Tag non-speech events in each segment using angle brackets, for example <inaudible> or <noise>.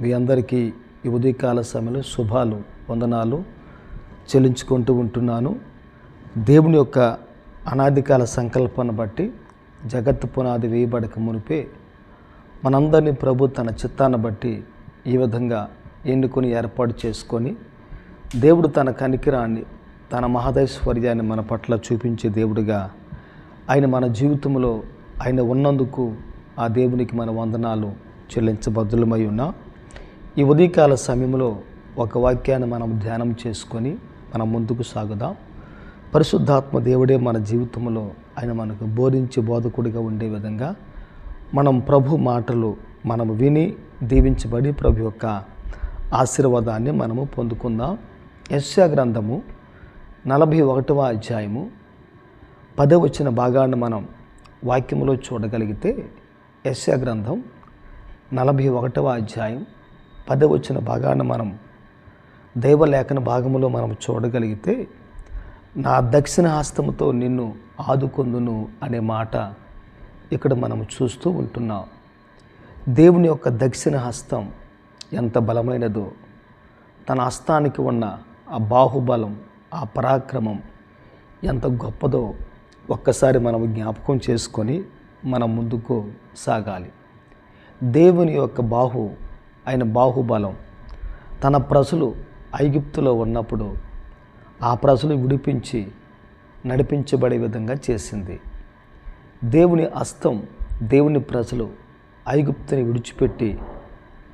మీ అందరికీ ఈ ఉదయకాల సమయంలో శుభాలు వందనాలు చెల్లించుకుంటూ ఉంటున్నాను. దేవుని యొక్క అనాదికాల సంకల్పాన్ని బట్టి జగత్ పునాది వేయబడక మునిపే మనందరినీ ప్రభు తన చిత్తాన్ని బట్టి ఈ విధంగా ఎన్నుకొని ఏర్పాటు చేసుకొని దేవుడు తన కనికిరాన్ని తన మహదైశ్వర్యాన్ని మన పట్ల చూపించే దేవుడిగా ఆయన మన జీవితంలో ఆయన ఉన్నందుకు ఆ దేవునికి మన వందనాలు చెల్లించబద్దులమై ఉన్నాం. ఈ ఉదయకాల సమయంలో ఒక వాక్యాన్ని మనం ధ్యానం చేసుకొని మనం ముందుకు సాగుదాం. పరిశుద్ధాత్మ దేవుడే మన జీవితంలో ఆయన మనకు బోధించి బోధకుడిగా ఉండే విధంగా మనం ప్రభు మాటలు మనం విని దీవించబడి ప్రభు యొక్క ఆశీర్వాదాన్ని మనము పొందుకుందాం. యశ్యా గ్రంథము నలభై ఒకటవ అధ్యాయము పదవ వచ్చిన భాగాన్ని మనం వాక్యంలో చూడగలిగితే యశ్యా గ్రంథం నలభై ఒకటవ అధ్యాయం పదవచ్చిన భాగాన్ని మనం దైవలేఖన భాగములో మనం చూడగలిగితే నా దక్షిణ హస్తముతో నిన్ను ఆదుకొందును అనే మాట ఇక్కడ మనం చూస్తూ ఉంటున్నాం. దేవుని యొక్క దక్షిణ హస్తం ఎంత బలమైనదో తన హస్తానికి ఉన్న ఆ బాహుబలం ఆ పరాక్రమం ఎంత గొప్పదో ఒక్కసారి మనం జ్ఞాపకం చేసుకొని మనం ముందుకు సాగాలి. దేవుని యొక్క బాహు ఆయన బాహుబలం. తన ప్రజలు ఐగుప్తులో ఉన్నప్పుడు ఆ ప్రజలు విడిపించి నడిపించబడే విధంగా చేసింది. దేవుని హస్తం దేవుని ప్రజలు ఐగుప్తుని విడిచిపెట్టి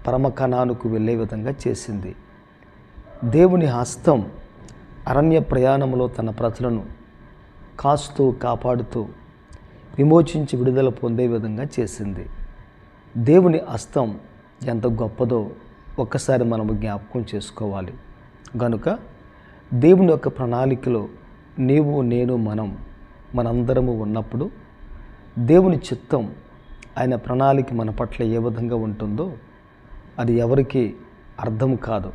పరమకణానికి వెళ్ళే విధంగా చేసింది. దేవుని హస్తం అరణ్య ప్రయాణంలో తన ప్రజలను కాస్తూ కాపాడుతూ విమోచించి విడుదల పొందే విధంగా చేసింది. దేవుని హస్తం ఎంత గొప్పదో ఒక్కసారి మనము జ్ఞాపకం చేసుకోవాలి. గనుక దేవుని యొక్క ప్రణాళికలో నీవు నేను మనం మనందరము ఉన్నప్పుడు దేవుని చిత్తం ఆయన ప్రణాళిక మన పట్ల ఏ విధంగా ఉంటుందో అది ఎవరికి అర్థం కాదు.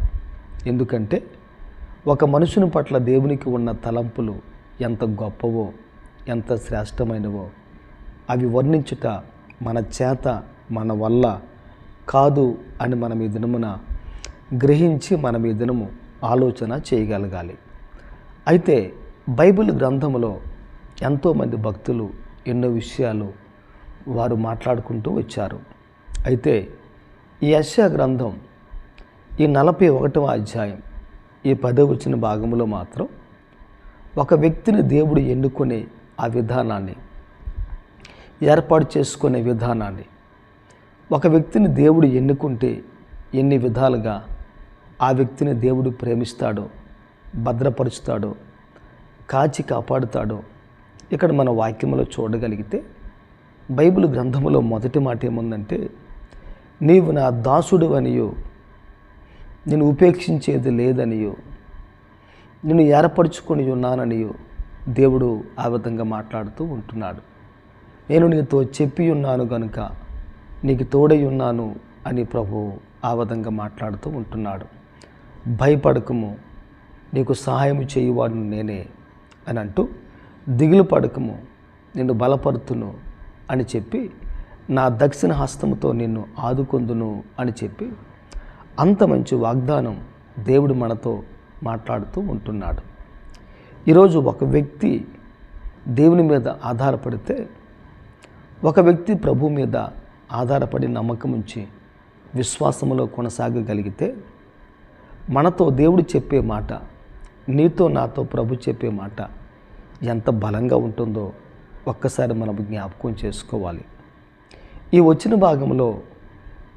ఎందుకంటే ఒక మనుషుని పట్ల దేవునికి ఉన్న తలంపులు ఎంత గొప్పవో ఎంత శ్రేష్టమైనవో అవి వర్ణించుట మన చేత మన వల్ల కాదు అని మనం ఈ దినమున గ్రహించి మనం ఈ దినము ఆలోచన చేయగలగాలి. అయితే బైబిల్ గ్రంథములో ఎంతోమంది భక్తులు ఎన్నో విషయాలు వారు మాట్లాడుకుంటూ వచ్చారు. అయితే ఈ యశ గ్రంథం ఈ నలభై ఒకటవ అధ్యాయం ఈ పదవి వచ్చిన భాగంలో మాత్రం ఒక వ్యక్తిని దేవుడు ఎన్నుకునే ఆ విధానాన్ని ఏర్పాటు చేసుకునే విధానాన్ని ఒక వ్యక్తిని దేవుడు ఎన్నుకుంటే ఎన్ని విధాలుగా ఆ వ్యక్తిని దేవుడు ప్రేమిస్తాడో భద్రపరుస్తాడో కాచి కాపాడుతాడో ఇక్కడ మన వాక్యంలో చూడగలిగితే బైబిల్ గ్రంథములో మొదటి మాట ఏముందంటే నీవు నా దాసుడు అనియో నేను ఉపేక్షించేది లేదనియో నేను ఏర్పరచుకొని ఉన్నాననియో దేవుడు ఆ విధంగా మాట్లాడుతూ ఉంటున్నాడు. నేను నీతో చెప్పి ఉన్నాను కనుక నీకు తోడై ఉన్నాను అని ప్రభు ఆ విధంగా మాట్లాడుతూ ఉంటున్నాడు. భయపడకము నీకు సహాయం చేయువాడు నేనే అని అంటూ దిగులు పడకము నిన్ను బలపరుతును అని చెప్పి నా దక్షిణ హస్తముతో నిన్ను ఆదుకొందును అని చెప్పి అంత మంచి వాగ్దానం దేవుడు మనతో మాట్లాడుతూ ఉంటున్నాడు. ఈరోజు ఒక వ్యక్తి దేవుని మీద ఆధారపడితే ఒక వ్యక్తి ప్రభు మీద ఆధారపడి నమ్మకం ఉంచి విశ్వాసములో కొనసాగగలిగితే మనతో దేవుడు చెప్పే మాట నీతో నాతో ప్రభు చెప్పే మాట ఎంత బలంగా ఉంటుందో ఒక్కసారి మనం జ్ఞాపకం చేసుకోవాలి. ఈ వచ్చిన భాగంలో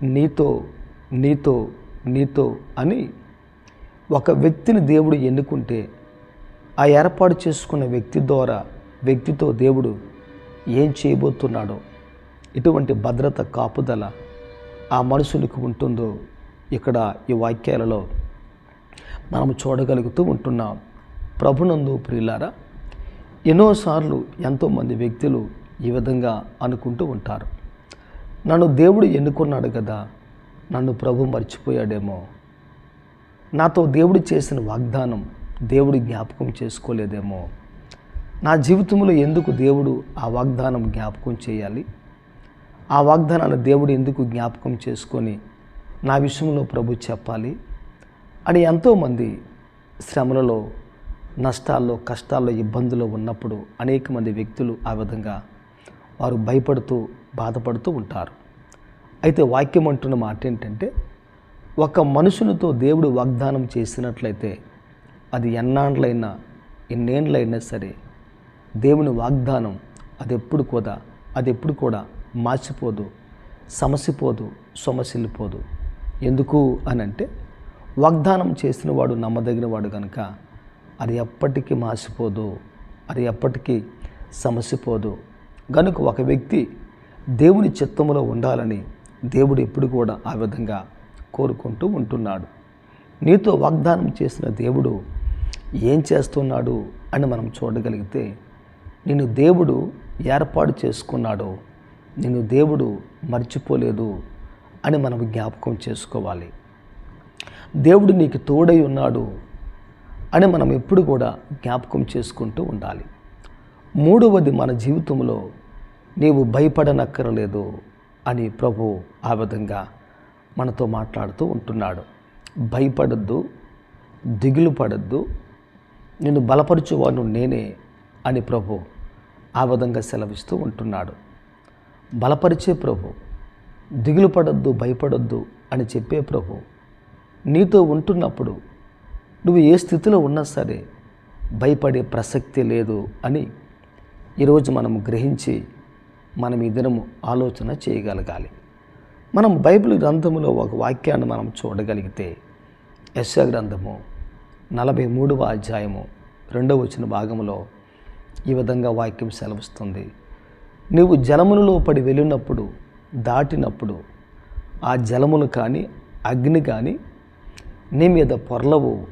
నీతో నీతో నీతో అని ఒక వ్యక్తిని దేవుడు ఎన్నుకుంటే ఆ ఏర్పాటు చేసుకున్న వ్యక్తి ద్వారా వ్యక్తితో దేవుడు ఏం చేయబోతున్నాడో ఇటువంటి భద్రత కాపుదల ఆ మనుషులకు ఉంటుందో ఇక్కడ ఈ వాక్యాలలో మనం చూడగలుగుతూ ఉంటున్నాం. ప్రభునందు ప్రియులారా ఎన్నోసార్లు ఎంతోమంది వ్యక్తులు ఈ విధంగా అనుకుంటూ ఉంటారు. నన్ను దేవుడు ఎన్నుకున్నాడు కదా నన్ను ప్రభు మర్చిపోయాడేమో. నాతో దేవుడు చేసిన వాగ్దానం దేవుడు జ్ఞాపకం చేసుకోలేదేమో. నా జీవితంలో ఎందుకు దేవుడు ఆ వాగ్దానం జ్ఞాపకం చేయాలి? ఆ వాగ్దానాన్ని దేవుడు ఎందుకు జ్ఞాపకం చేసుకొని నా విషయంలో ప్రభు చెప్పాలి? అని ఎంతోమంది శ్రమలలో నష్టాల్లో కష్టాల్లో ఇబ్బందులు ఉన్నప్పుడు అనేక మంది వ్యక్తులు ఆ విధంగా వారు భయపడుతూ బాధపడుతూ ఉంటారు. అయితే వాక్యం అంటున్న మాట ఏంటంటే ఒక మనుషునితో దేవుడు వాగ్దానం చేసినట్లయితే అది ఎన్నాండ్లైనా ఎన్నేండ్లైనా సరే దేవుని వాగ్దానం అది ఎప్పుడు కూడా అది ఎప్పుడు కూడా మాసిపోదు సమసిపోదు సొమసిల్లిపోదు. ఎందుకు అని అంటే వాగ్దానం చేసిన వాడు నమ్మదగిన వాడు కనుక అది ఎప్పటికీ మాసిపోదు అది ఎప్పటికీ సమసిపోదు. కనుక ఒక వ్యక్తి దేవుని చిత్తములో ఉండాలని దేవుడు ఎప్పుడు కూడా ఆ విధంగా కోరుకుంటూ ఉంటున్నాడు. నీతో వాగ్దానం చేసిన దేవుడు ఏం చేస్తున్నాడు అని మనం చూడగలిగితే నిన్ను దేవుడు ఏర్పాటు చేసుకున్నాడు. నిన్ను దేవుడు మర్చిపోలేదు అని మనం జ్ఞాపకం చేసుకోవాలి. దేవుడు నీకు తోడై ఉన్నాడు అని మనం ఎప్పుడు కూడా జ్ఞాపకం చేసుకుంటూ ఉండాలి. మూడవది మన జీవితంలో నీవు భయపడనక్కరలేదు అని ప్రభు ఆ విధంగా మనతో మాట్లాడుతూ ఉంటున్నాడు. భయపడద్దు దిగులు పడద్దు నిన్ను బలపరచువాను నేనే అని ప్రభు ఆ విధంగా సెలవిస్తూ ఉంటున్నాడు. బలపరిచే ప్రభు. దిగులు పడద్దు భయపడొద్దు అని చెప్పే ప్రభు. నీతో ఉంటున్నప్పుడు నువ్వు ఏ స్థితిలో ఉన్నా సరే భయపడే ప్రసక్తి లేదు అని ఈరోజు మనం గ్రహించి మనం ఈ దినము ఆలోచన చేయగలగాలి. మనం బైబిల్ గ్రంథములో ఒక వాక్యాన్ని మనం చూడగలిగితే యశ గ్రంథము నలభై మూడవ అధ్యాయము రెండవ వచ్చిన భాగంలో ఈ విధంగా వాక్యం సెలవిస్తుంది. నువ్వు జలములలో పడి వెళ్ళినప్పుడు దాటినప్పుడు ఆ జలములు కానీ అగ్ని కానీ నీ మీద పొరలవు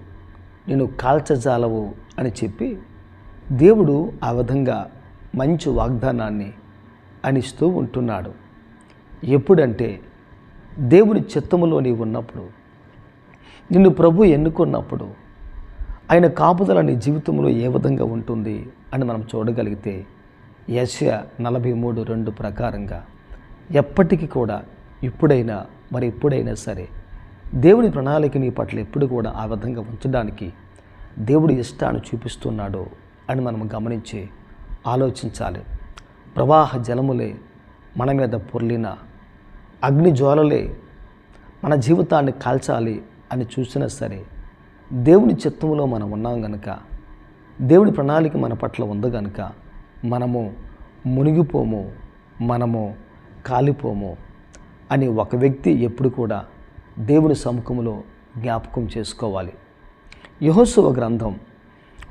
నేను కాల్చజాలవు అని చెప్పి దేవుడు ఆ విధంగా మంచి వాగ్దానాన్ని అనిస్తూ ఉంటున్నాడు. ఎప్పుడంటే దేవుని చిత్తములో నీవు ఉన్నప్పుడు నిన్ను ప్రభు ఎన్నుకున్నప్పుడు ఆయన కాపుదల నీ జీవితంలో ఏ విధంగా ఉంటుంది అని మనం చూడగలిగితే యశ నలభై మూడు రెండు ప్రకారంగా ఎప్పటికీ కూడా ఇప్పుడైనా మరి ఎప్పుడైనా సరే దేవుని ప్రణాళిక నీ పట్ల ఎప్పుడు కూడా ఆ విధంగా ఉంచడానికి దేవుడి ఇష్టాన్ని చూపిస్తున్నాడు అని మనం గమనించి ఆలోచించాలి. ప్రవాహ జలములే మన మీద పొర్లిన అగ్ని జ్వాలలే మన జీవితాన్ని కాల్చాలి అని చూసినా సరే దేవుని చిత్తంలో మనం ఉన్నాం గనుక దేవుని ప్రణాళిక మన పట్ల ఉంది గనుక మనము మునిగిపోము మనము కాలిపోము అని ఒక వ్యక్తి ఎప్పుడు కూడా దేవుని సముఖంలో జ్ఞాపకం చేసుకోవాలి. యహోసువ గ్రంథం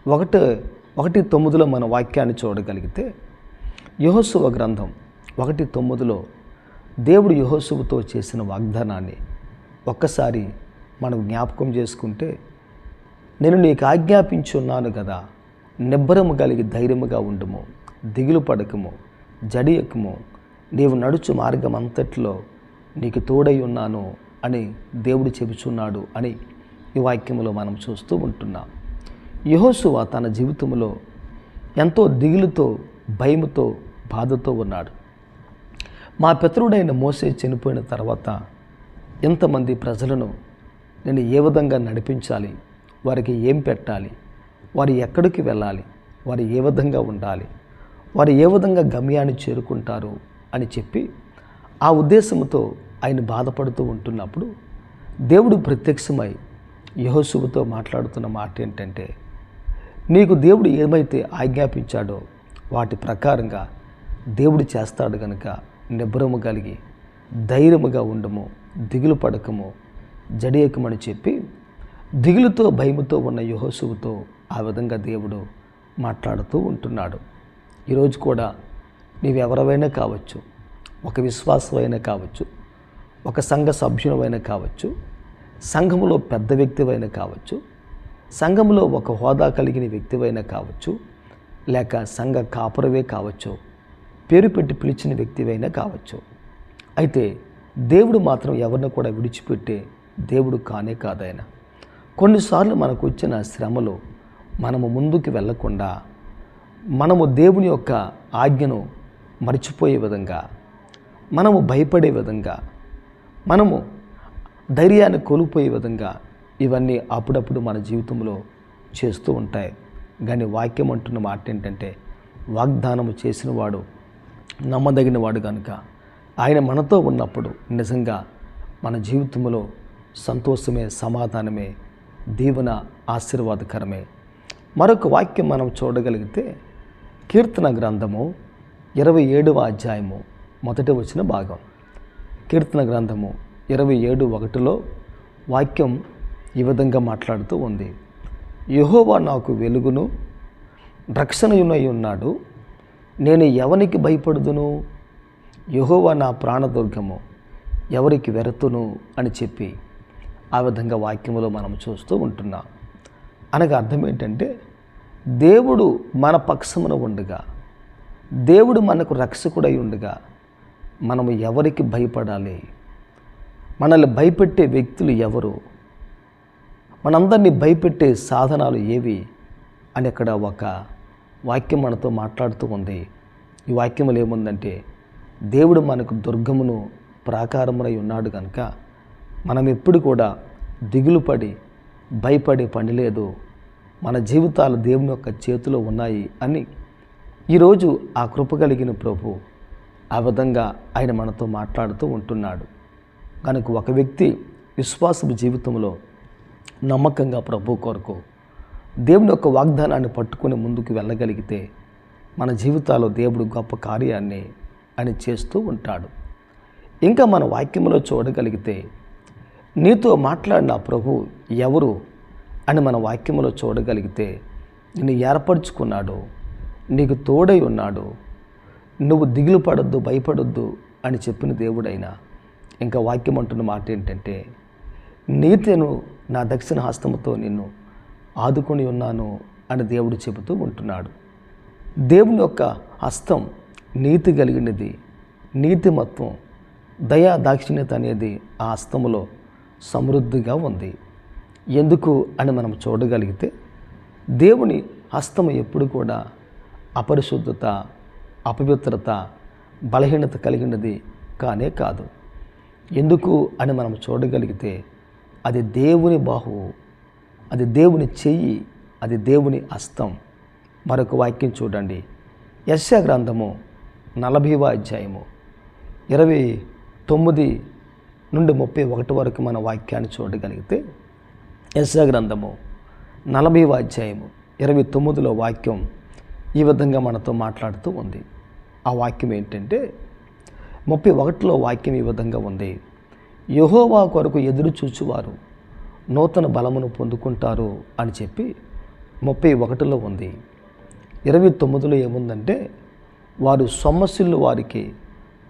ఒకటి ఒకటి తొమ్మిదిలో మన వాక్యాన్ని చూడగలిగితే యహోసువ గ్రంథం ఒకటి తొమ్మిదిలో దేవుడు యహోసువుతో చేసిన వాగ్దానాన్ని ఒక్కసారి మనం జ్ఞాపకం చేసుకుంటే నేను నీకు ఆజ్ఞాపించున్నాను కదా నిబ్బరము కలిగి ధైర్యముగా ఉండము. దిగులు పడకము జడియకము. నీవు నడుచు మార్గం అంతట్లో నీకు తోడై ఉన్నాను అని దేవుడు చెబుచున్నాడు అని ఈ వాక్యములో మనం చూస్తూ ఉంటున్నాం. యహోసువ తన జీవితంలో ఎంతో దిగులుతో భయముతో బాధతో ఉన్నాడు. మా పితరుడైన మోసే చనిపోయిన తర్వాత ఎంతమంది ప్రజలను నేను ఏ విధంగా నడిపించాలి? వారికి ఏం పెట్టాలి? వారు ఎక్కడికి వెళ్ళాలి? వారు ఏ విధంగా ఉండాలి? వారు ఏ విధంగా గమ్యాన్ని చేరుకుంటారు అని చెప్పి ఆ ఉద్దేశంతో ఆయన బాధపడుతూ ఉంటున్నప్పుడు దేవుడు ప్రత్యక్షమై యహోశువుతో మాట్లాడుతున్న మాట ఏంటంటే నీకు దేవుడు ఏమైతే ఆజ్ఞాపించాడో వాటి ప్రకారంగా దేవుడు చేస్తాడు గనుక నిబ్బరము కలిగి ధైర్యముగా ఉండము దిగులు పడకము జడియకమని చెప్పి దిగులుతో భయముతో ఉన్న యహోశువుతో ఆ విధంగా దేవుడు మాట్లాడుతూ ఉంటున్నాడు. ఈరోజు కూడా నీవెవరవైనా కావచ్చు ఒక విశ్వాసమైనా కావచ్చు ఒక సంఘ సభ్యునమైనా కావచ్చు సంఘములో పెద్ద వ్యక్తివైనా కావచ్చు సంఘములో ఒక హోదా కలిగిన వ్యక్తివైనా కావచ్చు లేక సంఘ కాపురవే కావచ్చు పేరు పెట్టి పిలిచిన వ్యక్తివైనా కావచ్చు. అయితే దేవుడు మాత్రం ఎవరిని కూడా విడిచిపెట్టే దేవుడు కానే కాదాయన. కొన్నిసార్లు మనకు వచ్చిన శ్రమలో మనము ముందుకు వెళ్ళకుండా మనము దేవుని యొక్క ఆజ్ఞను మర్చిపోయే విధంగా మనము భయపడే విధంగా మనము ధైర్యాన్ని కోల్పోయే విధంగా ఇవన్నీ అప్పుడప్పుడు మన జీవితంలో చేస్తూ ఉంటాయి. కానీ వాక్యం అంటున్న మాట ఏంటంటే వాగ్దానము చేసిన వాడు నమ్మదగిన వాడు కనుక ఆయన మనతో ఉన్నప్పుడు నిజంగా మన జీవితంలో సంతోషమే సమాధానమే దీవెన ఆశీర్వాదకరమే. మరొక వాక్యం మనం చూడగలిగితే కీర్తన గ్రంథము ఇరవై ఏడవ అధ్యాయము మొదట వచ్చిన భాగం. కీర్తన గ్రంథము ఇరవై ఏడు ఒకటిలో వాక్యం ఈ విధంగా మాట్లాడుతూ ఉంది. యహోవా నాకు వెలుగును రక్షణయునై ఉన్నాడు. నేను ఎవనికి భయపడుదును? యహోవా నా ప్రాణదుర్గము ఎవరికి వెరతును? అని చెప్పి ఆ విధంగా వాక్యములో మనం చూస్తూ ఉంటున్నాం. అనగా అర్థం ఏంటంటే దేవుడు మన పక్షమున ఉండగా. దేవుడు మనకు రక్షకుడై ఉండగా. మనము ఎవరికి భయపడాలి? మనల్ని భయపెట్టే వ్యక్తులు ఎవరు? మనందరినీ భయపెట్టే సాధనాలు ఏవి? అని అక్కడ ఒక వాక్యం మనతో మాట్లాడుతూ ఉంది. ఈ వాక్యములు ఏముందంటే దేవుడు మనకు దుర్గమును ప్రాకారమునై ఉన్నాడు కనుక మనం ఎప్పుడు కూడా దిగులు పడి భయపడే పని లేదు. మన జీవితాలు దేవుని యొక్క చేతిలో ఉన్నాయి అని ఈరోజు ఆ కృప కలిగిన ప్రభు ఆ విధంగా ఆయన మనతో మాట్లాడుతూ ఉంటున్నాడు. కనుక ఒక వ్యక్తి విశ్వాసపు జీవితంలో నమ్మకంగా ప్రభు కొరకు దేవుని యొక్క వాగ్దానాన్ని పట్టుకుని ముందుకు వెళ్ళగలిగితే మన జీవితాల్లో దేవుడు గొప్ప కార్యాన్ని అని చేస్తూ ఉంటాడు. ఇంకా మన వాక్యంలో చూడగలిగితే నీతో మాట్లాడిన ప్రభు ఎవరు? అని మన వాక్యంలో చూడగలిగితే నిన్ను ఏర్పరచుకున్నాడు నీకు తోడై ఉన్నాడు నువ్వు దిగులు పడొద్దు భయపడొద్దు అని చెప్పిన దేవుడైనా ఇంకా వాక్యం అంటున్న మాట ఏంటంటే నీతిను నా దక్షిణ హస్తముతో నిన్ను ఆదుకొని ఉన్నాను అని దేవుడు చెబుతూ ఉంటున్నాడు. దేవుని యొక్క హస్తం నీతి కలిగినది నీతిమత్వం దయా దాక్షిణ్యత అనేది ఆ హస్తములో సమృద్ధిగా ఉంది. ఎందుకు అని మనం చూడగలిగితే దేవుని హస్తము ఎప్పుడు కూడా అపరిశుద్ధత అపవిత్రత బలహీనత కలిగినది కానే కాదు. ఎందుకు అని మనం చూడగలిగితే అది దేవుని బాహువు అది దేవుని చెయ్యి అది దేవుని హస్తం. మరొక వాక్యం చూడండి. యశ గ్రంథము నలభైవ అధ్యాయము ఇరవై తొమ్మిది నుండి ముప్పై ఒకటి వరకు మన వాక్యాన్ని చూడగలిగితే యశ గ్రంథము నలభైవ అధ్యాయము ఇరవై తొమ్మిదిలో వాక్యం ఈ విధంగా మనతో మాట్లాడుతూ ఉంది. ఆ వాక్యం ఏంటంటే ముప్పై ఒకటిలో వాక్యం ఈ విధంగా ఉంది. యహోవా కొరకు ఎదురు చూచువారు నూతన బలమును పొందుకుంటారు అని చెప్పి ముప్పై ఒకటిలో ఉంది. ఇరవై తొమ్మిదిలో ఏముందంటే వారు సొమ్మసిల్లు వారికి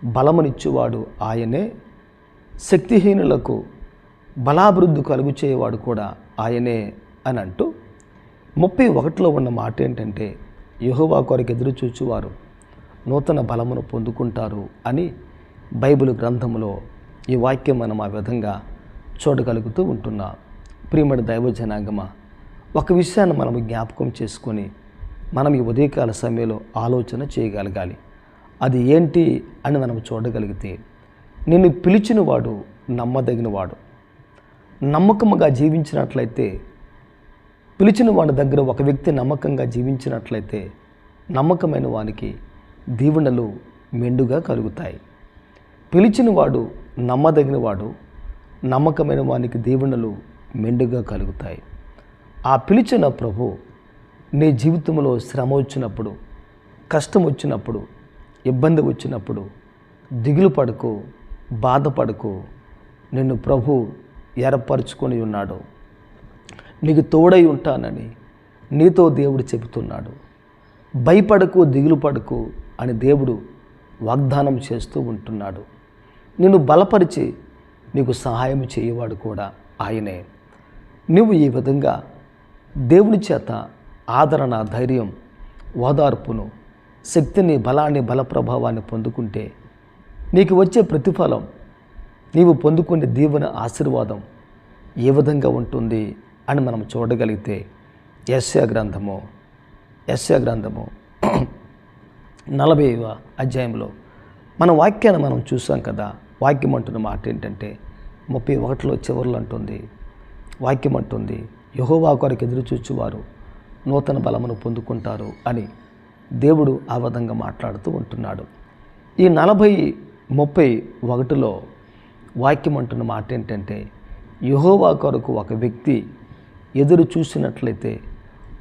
బలమునిచ్చేవాడు ఆయనే శక్తిహీనులకు బలాభివృద్ధి కలుగు చేయవాడు కూడా ఆయనే అని అంటూ ముప్పై ఒకటిలో ఉన్న మాట ఏంటంటే యహోవా కొరకు ఎదురు చూచువారు నూతన బలమును పొందుకుంటారు అని బైబిల్ గ్రంథంలో ఈ వాక్యం మనం ఆ విధంగా చూడగలుగుతూ ఉంటున్నాం. ప్రియమడి దైవ జనాంగమ ఒక విషయాన్ని మనం జ్ఞాపకం చేసుకొని మనం ఈ ఉదయకాల సమయంలో ఆలోచన చేయగలగాలి. అది ఏంటి అని మనం చూడగలిగితే నిన్ను పిలిచినవాడు నమ్మదగినవాడు. నమ్మకముగా జీవించినట్లయితే పిలిచిన వాడి దగ్గర ఒక వ్యక్తి నమ్మకంగా జీవించినట్లయితే నమ్మకమైన వానికి దీవెనలు మెండుగా కలుగుతాయి. పిలిచిన వాడు నమ్మదగిన వాడు నమ్మకమైన వానికి దీవెనలు మెండుగా కలుగుతాయి. ఆ పిలిచిన ప్రభు నీ జీవితంలో శ్రమ వచ్చినప్పుడు కష్టం వచ్చినప్పుడు ఇబ్బంది వచ్చినప్పుడు దిగులు పడకు బాధపడకు. నిన్ను ప్రభు ఏర్పరచుకొని ఉన్నాడు. నీకు తోడై ఉంటానని నీతో దేవుడు చెబుతున్నాడు. భయపడకు దిగులు పడకు అని దేవుడు వాగ్దానం చేస్తూ ఉంటున్నాడు. నిన్ను బలపరిచి నీకు సహాయం చేయవాడు కూడా ఆయనే. నువ్వు ఈ విధంగా దేవుని చేత ఆదరణ ధైర్యం ఓదార్పును శక్తిని బలాన్ని బల ప్రభావాన్ని పొందుకుంటే నీకు వచ్చే ప్రతిఫలం నీవు పొందుకునే దీవెన ఆశీర్వాదం ఏ విధంగా ఉంటుంది అని మనం చూడగలిగితే యస్యా గ్రంథము యస్యా గ్రంథము <clears throat> నలభైవ అధ్యాయంలో మన వాక్యాన్ని మనం చూసాం కదా. వాక్యం అంటున్న మాట ఏంటంటే ముప్పై ఒకటిలో చివరిలో అంటుంది వాక్యం అంటుంది యహోవా కొరకు ఎదురు చూచువారు నూతన బలమును పొందుకుంటారు అని దేవుడు ఆ విధంగా మాట్లాడుతూ ఉంటున్నాడు. ఈ నలభై ముప్పై ఒకటిలో వాక్యం అంటున్న మాట ఏంటంటే యహోవా కొరకు ఒక వ్యక్తి ఎదురు చూసినట్లయితే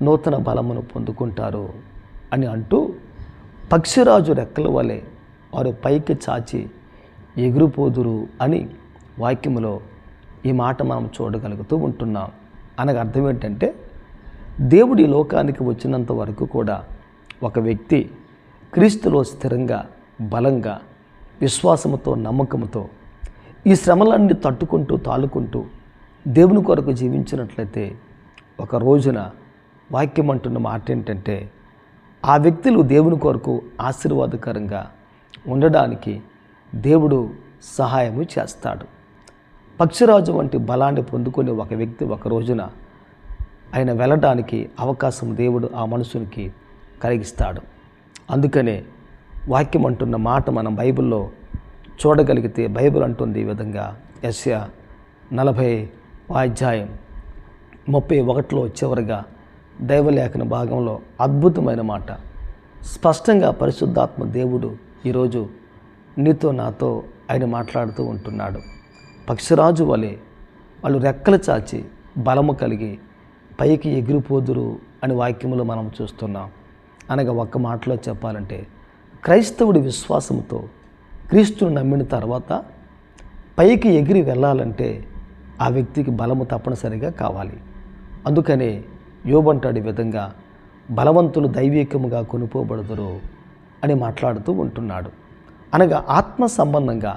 నూతన బలమును పొందుకుంటారు అని అంటూ పక్షిరాజు రెక్కల వలె వారు పైకి చాచి ఎగురుపోదురు అని వాక్యములో ఈ మాట మనం చూడగలుగుతూ ఉంటున్నాం. అనగా అర్థం ఏంటంటే దేవుడి లోకానికి వచ్చినంత వరకు కూడా ఒక వ్యక్తి క్రీస్తులో స్థిరంగా బలంగా విశ్వాసముతో నమ్మకంతో ఈ శ్రమలన్నీ తట్టుకుంటూ తాలుకుంటూ దేవుని కొరకు జీవించినట్లయితే ఒక రోజున వాక్యం అంటున్న మాట ఏంటంటే ఆ వ్యక్తులు దేవుని కొరకు ఆశీర్వాదకరంగా ఉండడానికి దేవుడు సహాయము చేస్తాడు. పక్షిరాజు వంటి బలాన్ని పొందుకునే ఒక వ్యక్తి ఒక రోజున ఆయన వెళ్ళడానికి అవకాశం దేవుడు ఆ మనుషునికి కలిగిస్తాడు. అందుకనే వాక్యం అంటున్న మాట మనం బైబిల్లో చూడగలిగితే బైబిల్ అంటుంది ఈ విధంగా. యస్య నలభై అధ్యాయం ముప్పై ఒకటిలో చివరిగా దైవలేఖన భాగంలో అద్భుతమైన మాట. స్పష్టంగా పరిశుద్ధాత్మ దేవుడు ఈరోజు నీతో నాతో ఆయన మాట్లాడుతూ ఉంటున్నాడు. పక్షిరాజు వలె వాళ్ళు రెక్కలు చాచి బలము కలిగి పైకి ఎగిరిపోదురు అని వాక్యములు మనం చూస్తున్నాం. అనగా ఒక్క మాటలో చెప్పాలంటే క్రైస్తవుడి విశ్వాసంతో క్రీస్తును నమ్మిన తర్వాత పైకి ఎగిరి వెళ్ళాలంటే ఆ వ్యక్తికి బలము తప్పనిసరిగా కావాలి. అందుకనే యోబంటాడు విధంగా బలవంతులు దైవీకముగా కొనుపోబడుదురు అని మాట్లాడుతూ ఉంటున్నాడు. అనగా ఆత్మ సంబంధంగా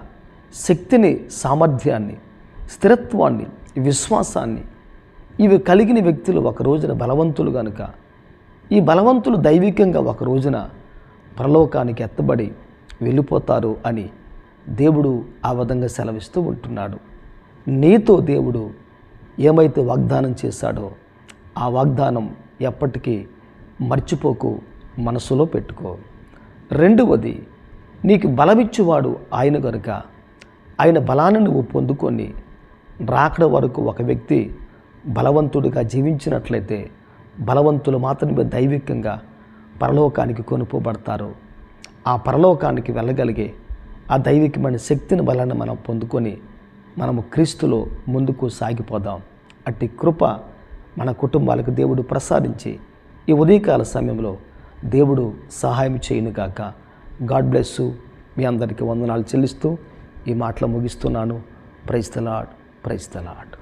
శక్తిని సామర్థ్యాన్ని స్థిరత్వాన్ని విశ్వాసాన్ని ఇవి కలిగిన వ్యక్తులు ఒక రోజున బలవంతులు కనుక ఈ బలవంతులు దైవికంగా ఒక రోజున పరలోకానికి ఎత్తబడి వెళ్ళిపోతారు అని దేవుడు ఆ విధంగా సెలవిస్తూ ఉంటున్నాడు. నీతో దేవుడు ఏమైతే వాగ్దానం చేశాడో ఆ వాగ్దానం ఎప్పటికీ మర్చిపోకు మనసులో పెట్టుకో. రెండవది నీకు బలమిచ్చువాడు ఆయన కనుక ఆయన బలాన్ని నువ్వు పొందుకొని రాకడ వరకు ఒక వ్యక్తి బలవంతుడిగా జీవించినట్లయితే బలవంతులు మాత్రమే దైవికంగా పరలోకానికి కొనుపోబడతారు. ఆ పరలోకానికి వెళ్ళగలిగే ఆ దైవికమైన శక్తిని బలాన్ని మనం పొందుకొని మనము క్రీస్తులో ముందుకు సాగిపోదాం. అట్టి కృప మన కుటుంబాలకు దేవుడు ప్రసాదించి ఈ ఉదయకాల సమయంలో దేవుడు సహాయం చేయనుగాక గాడ్ బ్లెస్ మీ అందరికీ వందనాలు చెల్లిస్తూ ఈ మాటలు ముగిస్తున్నాను. Praise the Lord praise the Lord